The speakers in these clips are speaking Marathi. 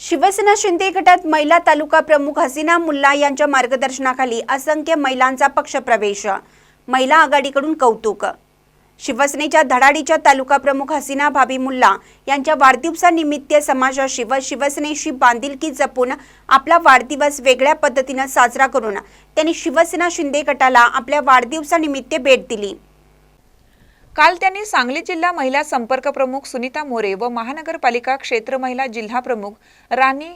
शिवसेना शिंदे गटात महिला तालुका प्रमुख हसीना मुल्ला यांच्या मार्गदर्शनाखाली असंख्य महिलांचा पक्षप्रवेश. महिला आघाडीकडून कौतुक. शिवसेनेच्या धडाडीच्या तालुका प्रमुख हसीना भाभी मुल्ला यांच्या वाढदिवसानिमित्त समाजाशी व शिवसेनेशी बांधिलकी जपून आपला वाढदिवस वेगळ्या पद्धतीनं साजरा करून त्यांनी शिवसेना शिंदे गटाला आपल्या वाढदिवसानिमित्त भेट दिली. काल त्यांनी सांगली जिल्हा महिला संपर्क प्रमुख सुनीता मोरे व महानगरपालिका क्षेत्र महिला जिल्हा प्रमुख राणी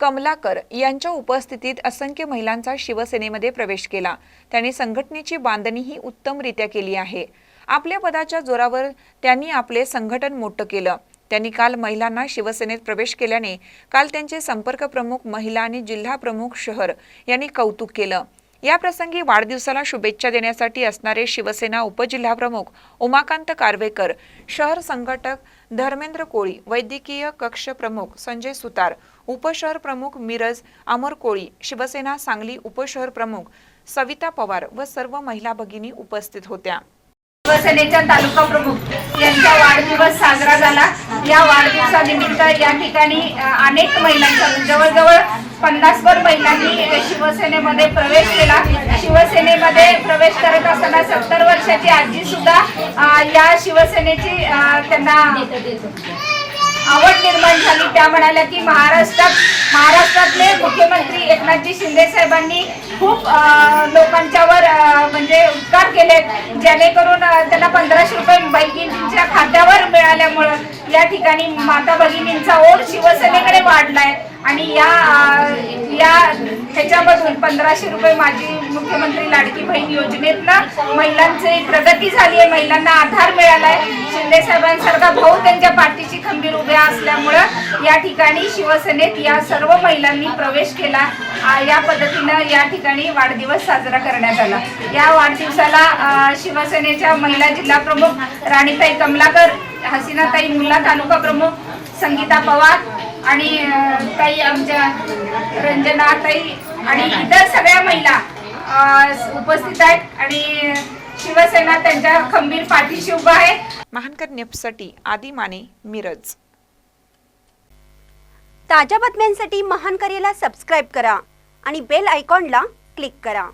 कमलाकर यांच्या उपस्थितीत असंख्य महिलांचा शिवसेनेमध्ये प्रवेश केला. त्यांनी संघटनेची बांधणीही उत्तमरित्या केली आहे. आपल्या पदाच्या जोरावर त्यांनी आपले संघटन मोठं केलं. त्यांनी काल महिलांना शिवसेनेत प्रवेश केल्याने काल त्यांचे संपर्क प्रमुख महिला आणि जिल्हा प्रमुख शहर यांनी कौतुक केलं. याप्रसंगी वाढदिवसाला शुभेच्छा देण्यासाठी असणारे शिवसेना उपजिल्हाप्रमुख उमाकांत कारवेकर शहर संघटक धर्मेंद्र कोळी वैद्यकीय कक्ष प्रमुख संजय सुतार उपशहर प्रमुख मिरज अमर कोळी शिवसेना सांगली उपशहर प्रमुख सविता पवार व सर्व महिला भगिनी उपस्थित होत्या. शिवसेनेच्या तालुका प्रमुख यांचा वाढदिवस साजरा झाला. या वाढदिवसानिमित्त या ठिकाणी अनेक महिलांचा जवळजवळ पन्नासभर महिलांनी शिवसेनेमध्ये प्रवेश केला. शिवसेनेमध्ये प्रवेश करत असताना सत्तर वर्षाची आजी सुद्धा या शिवसेनेची त्यांना आवड निर्माण झाली. त्या म्हणाल्या की महाराष्ट्रात महाराष्ट्रातले मुख्यमंत्री एकनाथजी शिंदे साहेबांनी खूप लोकांच्यावर म्हणजे उपकार केलेत. जेणेकरून त्यांना पंधराशे रुपये भगिनींच्या खात्यावर मिळाल्यामुळं या ठिकाणी माता भगिनींचा ओढ शिवसेनेकडे वाढलाय. आणि या या ह्याच्यामधून पंधराशे रुपये माजी मुख्यमंत्री लाडकी बहीण योजनेतनं महिलांची प्रगती झाली आहे. महिलांना आधार मिळालाय. शिंदे साहेबांसारखा भाऊ त्यांच्या पाठीशी खंबीर उभ्या असल्यामुळं या ठिकाणी शिवसेनेत या सर्व महिलांनी प्रवेश केला. या पद्धतीनं या ठिकाणी वाढदिवस साजरा करण्यात आला. या वाढदिवसाला शिवसेनेच्या महिला जिल्हा प्रमुख राणीताई कमलाकर हसीनाताई मुल्ला तालुका प्रमुख संगीता पवार आणि ताई आमच्या रंजनाताई आणि इतर सगळ्या महिला उपस्थित आहेत आणि शिवसेना त्यांच्या खंबीर पाठीशी उभा आहे. महानकर नेपसाठी आदी माने मिरज. ताज्या बातम्यांसाठी महान करेला सबस्क्राईब करा आणि बेल आयकॉनला क्लिक करा.